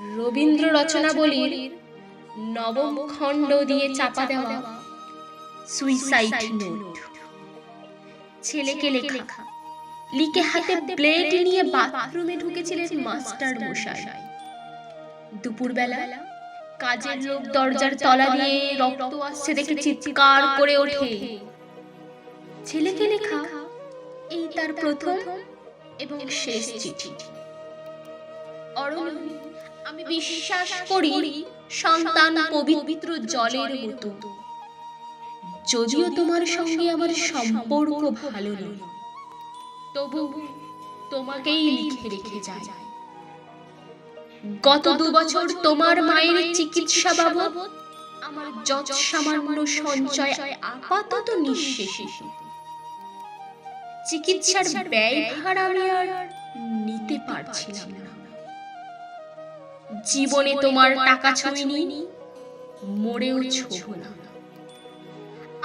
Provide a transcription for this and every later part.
রবীন্দ্র রচনাবলীর নবম খণ্ড দিয়ে চাপা দেওয়া সুইসাইড নোট ছেলেকে লেখা। লিখে হাতে ব্লেড নিয়ে বাথরুমে ঢুকেছিলেন মাস্টার মশাই। দুপুরবেলা কাজের লোক দরজার তলা দিয়ে রক্ত আসছে দেখে চিৎকার করে ওঠে। ছেলেকে লেখা, এই তার প্রথম এবং শেষ চিঠি। অরণ্য আমি বিশ্বাস করি সন্তান পবিত্র জলের মতো। যদিও তোমার সঙ্গে আমার সম্পর্ক ভালো নয়, তবু তোমাকেই লিখে রেখে যায় গত দু বছর তোমার মায়ের চিকিৎসা বাবদ আমার যত সামান্য সঞ্চয় আপাতত নিঃশেষিত চিকিৎসার ব্যয় ভার আমি আর নিতে পারছিলাম না। জীবনে তোমার টাকা ছুঁইনি মরেও ছোব না।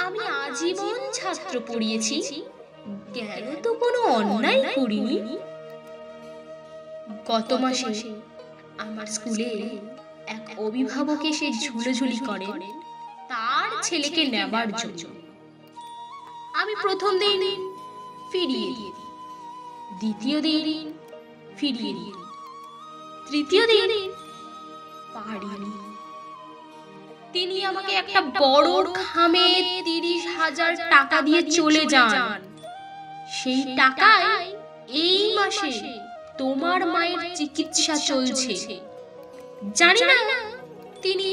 আমি আজীবন ছাত্র পড়িয়েছি। কেন তো কোনো অন্যায় করিনি। গত মাসে আমার স্কুলে এক অভিভাবক এসে ঝুলোঝুলি করেন। তার ছেলেকে নেবার জন্য আমি প্রথম দিন ফিরিয়ে দিই। দ্বিতীয় দিন ফিরিয়ে দিই। তৃতীয় দিন পারিনি তিনি আমাকে একটা বড় খামে তিরিশ হাজার টাকা দিয়ে চলে যান। সেই টাকায় এই মাসে তোমার মায়ের চিকিৎসা চলছে। জানি না তিনি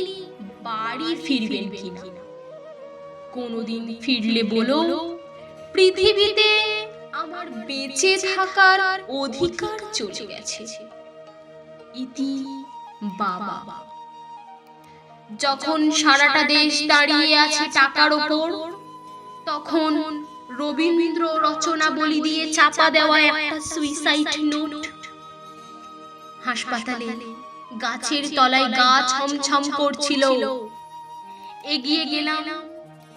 বাড়ি ফিরবেন কিনা। কোনোদিন ফিরলে বলো, পৃথিবীতে আমার বেঁচে থাকার অধিকার চলে গেছে। ইতি বাবা। যখন সারাটা দেশ দাঁড়িয়ে আছে টাকার ওপর, তখন রবীন্দ্র রচনা বলি দিয়ে চাপা দেওয়া একটা সুইসাইড নোট হাসপাতালে গাছের তলায় গা ছমছম করছিল। এগিয়ে গেলাম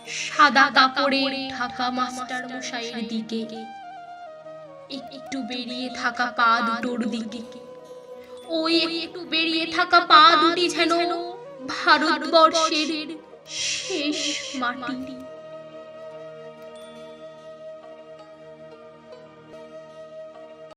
সাদা কাপড়ে ঢাকা মাস্টার মশাইয়ের দিকে। একটু বেরিয়ে থাকা পা দুটোর দিকে। ওই একটু বেরিয়ে থাকা পা দুটি যেন ভারতবর্ষের শেষ মাটি।